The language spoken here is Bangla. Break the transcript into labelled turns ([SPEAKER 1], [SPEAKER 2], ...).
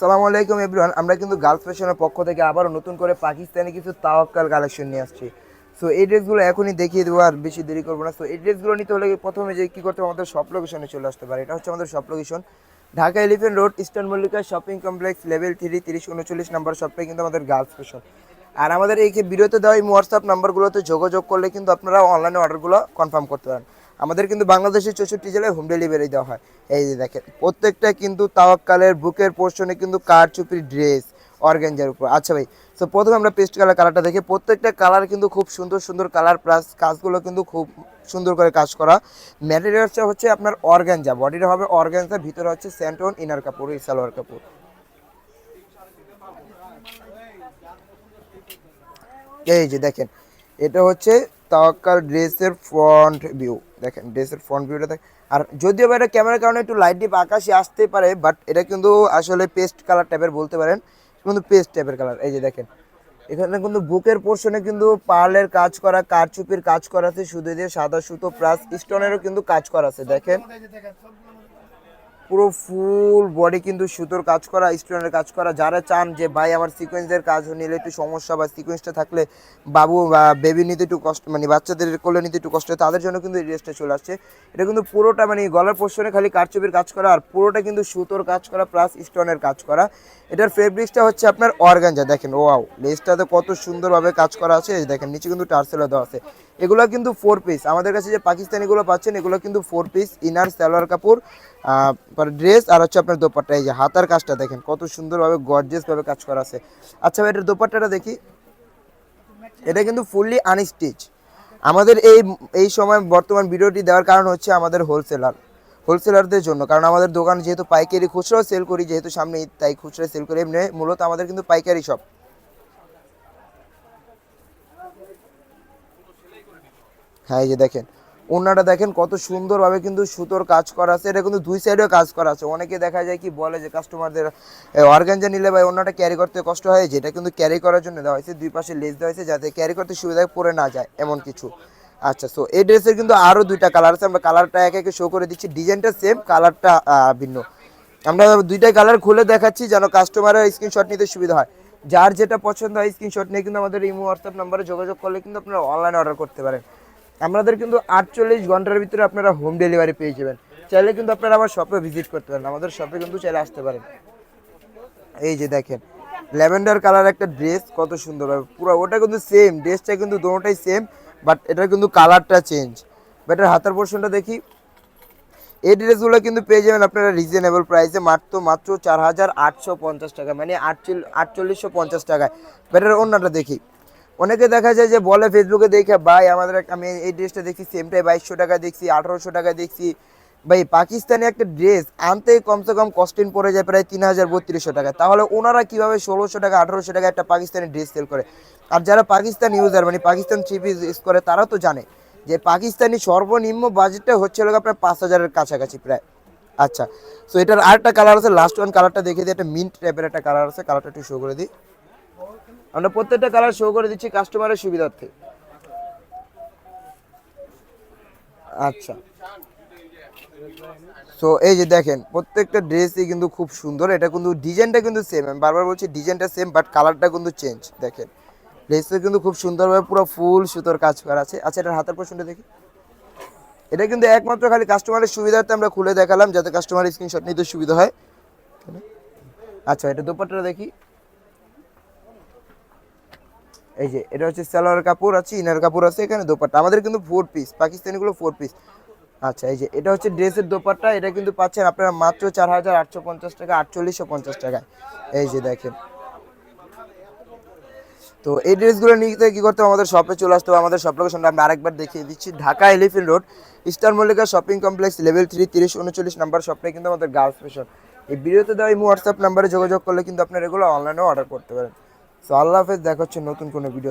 [SPEAKER 1] সালামু আলাইকুম এভরিওয়ান, আমরা কিন্তু গার্লস ফ্যাশনের পক্ষ থেকে আবারও নতুন করে পাকিস্তানি কিছু তাওয়াক্কাল কালেকশন নিয়ে আসছি। সো এই ড্রেসগুলো এখনই দেখিয়ে দেবো আর বেশি দেরি করব না। সো এই ড্রেসগুলো নিতে হলে প্রথমে যে কী করতে হবে, আমাদের শপ লোকেশনে চলে আসতে পারে। এটা হচ্ছে আমাদের shop location Dhaka Elephant Road Eastern Mallika Shopping Complex level three তিরিশ, উনচল্লিশ নাম্বার শপটাই কিন্তু আমাদের গার্লস ফ্যাশন। আর আমাদের এই বিরত দেওয়া এই হোয়াটসঅ্যাপ নাম্বারগুলোতে যোগাযোগ করলে কিন্তু আপনারা অনলাইনে অর্ডারগুলো কনফার্ম করতে পারেন। আমাদের কিন্তু বাংলাদেশের চৌষট্টি জেলায় হোম ডেলিভারি দেওয়া হয়। এই যে দেখেন, প্রত্যেকটা কিন্তু তাওয়াক্কালের বুকের পোর্শনে কিন্তু কারচুপির ড্রেস অর্গ্যাঞ্জার উপর। আচ্ছা ভাই তো প্রথমে আমরা পেস্ট কালার কালারটা দেখি। প্রত্যেকটা কালার কিন্তু খুব সুন্দর সুন্দর কালার প্লাস কাজগুলো কিন্তু খুব সুন্দর করে কাজ করা। ম্যাটেরিয়ালসটা হচ্ছে আপনার অর্গ্যাঞ্জা বডিটা হবে অর্গ্যাঞ্জা ভিতরে হচ্ছে স্যান্টন ইনার কাপড় এই সালোয়ার কাপড় এই যে দেখেন, এটা হচ্ছে তাওয়াক্কাল ড্রেসের ফ্রন্ট ভিউ দেখেন, ড্রেসের ফ্রন্ট ভিউটা দেখ আর যদিও বা এটা ক্যামেরার কারণে একটু লাইট ডিপ আকাশে আসতে পারে বাট এটা কিন্তু আসলে পেস্ট কালার টাইপের বলতে পারেন। কিন্তু পেস্ট টাইপের কালার এই যে দেখেন। এখানে কিন্তু বুকের পোর্শনে কিন্তু পার্লের কাজ করা, কারচুপির কাজ করা আছে শুধু দিয়ে সাদা সুতো প্লাস স্টোনেরও কিন্তু কাজ করা আছে, দেখেন। পুরো ফুল বডি কিন্তু সুতোর কাজ করা স্টোনের কাজ করা। যারা চান যে, ভাই, আমার সিকোয়েন্সের কাজ নিলে একটু সমস্যা বা সিকোয়েন্সটা থাকলে বাবু বা বেবি নিতে একটু কষ্ট মানে বাচ্চাদের কোলে নিতে একটু কষ্ট তাদের জন্য কিন্তু এই ড্রেসটা চলে আসছে। এটা কিন্তু পুরোটা মানে গলার পোর্শনে খালি কারচুপির কাজ করা, আর পুরোটা কিন্তু সুতোর কাজ করা প্লাস স্টোনের কাজ করা। এটার ফেব্রিক্সটা হচ্ছে আপনার অর্গানজা দেখেন ওয়াও লেসটাতে কত সুন্দরভাবে কাজ করা আছে দেখেন, নিচে কিন্তু টার্সেলা দেওয়া আছে। এগুলো কিন্তু ফোর পিস আমাদের কাছে যে পাকিস্তানিগুলো পাচ্ছেন, এগুলো কিন্তু ফোর পিস ইনার সালোয়ার কাপড় ড্রেস আর হচ্ছে আপনার দোপাট্টা, এই যে হাতার কাজটা দেখেন, কত সুন্দরভাবে গর্জিয়াস ভাবে কাজ করা আছে। আচ্ছা ভাই, এটার দোপাট্টাটা দেখি। এটা কিন্তু ফুললি আনস্টিচ আমাদের এই এই সময় বর্তমান ভিডিওটি দেওয়ার কারণ হচ্ছে আমাদের হোলসেলার হোলসেলারদের জন্য। কারণ আমাদের দোকান যেহেতু পাইকারি খুচরাও সেল করি, যেহেতু সামনে তাই খুচরা সেল করি। এমনি মূলত আমাদের কিন্তু পাইকারি শপ হ্যাঁ এই যে দেখেন। ওনাটা দেখেন কত সুন্দরভাবে কিন্তু সুতোর কাজ করা আছে। এটা কিন্তু দুই সাইডেও কাজ করা আছে। অনেকে দেখা যায় কি বলে যে কাস্টমারদের অর্গানজা নিলে ভাই ওনাটা ক্যারি করতে কষ্ট হয়, যেটা কিন্তু ক্যারি করার জন্য দেওয়া হয়েছে। দুই পাশে লেস দেওয়া হয়েছে যাতে ক্যারি করতে সুবিধা পড়ে না যায়, এমন কিছু। আচ্ছা সো এই ড্রেসের কিন্তু আরও দুইটা কালার আছে। আমরা কালারটা একে একে শো করে দিচ্ছি। ডিজাইনটা সেম কালারটা ভিন্ন। আমরা দুইটাই কালার খুলে দেখাচ্ছি যেন কাস্টমারের স্ক্রিনশট নিতে সুবিধা হয়। যার যেটা পছন্দ হয় স্ক্রিনশট নিয়ে কিন্তু আমাদের ইমো হোয়াটসঅ্যাপ নাম্বারে যোগাযোগ করলে কিন্তু আপনারা অনলাইনে অর্ডার করতে পারেন। আমাদের কিন্তু আটচল্লিশ ঘণ্টার ভিতরে আপনারা হোম ডেলিভারি পেয়ে যাবেন। চাইলে কিন্তু আপনারা আমার শপে ভিজিট করতে পারেন। আমাদের শপে কিন্তু চাইলে আসতে পারেন। এই যে দেখেন, ল্যাভেন্ডার কালার একটা ড্রেস কত সুন্দর হবে পুরো ওটা কিন্তু সেম ড্রেসটা কিন্তু দুটোটাই সেম বাট এটার কিন্তু কালারটা চেঞ্জ এটার হাতার পোর্শনটা দেখি। এই ড্রেসগুলো কিন্তু পেয়ে যাবেন আপনারা রিজনেবল প্রাইসে মাত্র মাত্র চার হাজার আটশো পঞ্চাশ টাকা মানে আটচল্লিশ, আটচল্লিশশো পঞ্চাশ টাকায়। বেটার অন্যটা দেখি। অনেকে দেখা যায় যে বলে ফেসবুকে দেখে, ভাই, আমাদের একটা- আমি এই ড্রেসটা দেখছি সেমটাই বাইশশো টাকা দেখছি, আঠারোশো টাকা দেখছি। ভাই, পাকিস্তানি একটা ড্রেস আনতে কমসে কম কস্টিং পড়ে যায় প্রায় তিন হাজার বত্রিশশো টাকা। তাহলে ওনারা কীভাবে ষোলোশো টাকা, আঠারোশো টাকা একটা পাকিস্তানি ড্রেস সেল করে? আর যারা পাকিস্তান ইউজার মানে পাকিস্তান থ্রি পিস ইউজ করে, তারা তো জানে যে পাকিস্তানি সর্বনিম্ন বাজেটটা হচ্ছে হলো আপনার পাঁচ হাজারের কাছাকাছি প্রায়। আচ্ছা সো এটার আরেকটা কালার আছে লাস্ট ওয়ান কালারটা দেখে দিই, একটা মিন্ট টাইপের একটা কালার আছে কালারটা একটু শো করে দিই। আমরা প্রত্যেকটা কালার শো করে দিচ্ছি কাস্টমারের সুবিধার্থে। আচ্ছা। সো এই যে দেখেন, প্রত্যেকটা ড্রেসই কিন্তু খুব সুন্দর। এটা কিন্তু ডিজাইনটা কিন্তু সেম আমি বারবার বলছি ডিজাইনটা সেম বাট কালারটা কিন্তু চেঞ্জ দেখেন ড্রেসটা কিন্তু খুব সুন্দরভাবে পুরো ফুল সুতোর কাজ করা আছে। আচ্ছা এটার হাতের পোর্শনটা দেখি। এটা কিন্তু একমাত্র খালি কাস্টমারের সুবিধার্থে আমরা খুলে দেখালাম, যাতে কাস্টমার স্ক্রিনশট নিতে সুবিধা হয়। আচ্ছা এটা দোপাট্টাটা দেখি। এই যে, এটা হচ্ছে সালোয়ার কাপড় আছে ইনার কাপড় আছে এখানে, দোপাট্টা। আমাদের কিন্তু ফোর পিস পাকিস্তানিগুলো ফোর পিস আচ্ছা এই যে, এটা হচ্ছে ড্রেসের দোপাট্টা, এটা কিন্তু পাচ্ছেন আপনারা মাত্র চার হাজার আটশো পঞ্চাশ টাকা, আটচল্লিশশো পঞ্চাশ টাকায় এই যে, দেখেন। তো এই ড্রেসগুলো নিতে কী করতে হবে? আমাদের শপে চলে আসতে হবে। আমাদের শপ লোকেশনটা আমরা আরেকবার দেখিয়ে দিচ্ছি। Dhaka Elephant Road Star Mallika Shopping Complex level three তিরিশ, উনচল্লিশ নাম্বার শপটাই কিন্তু আমাদের গার্লস ফ্যাশন এই ভিডিওতে দেওয়া এই হোয়াটসঅ্যাপ নাম্বারে যোগাযোগ করলে কিন্তু আপনারা এগুলো অনলাইনেও অর্ডার করতে পারেন। সো আল্লাহ হাফেজ দেখা হচ্ছে নতুন কোনো ভিডিও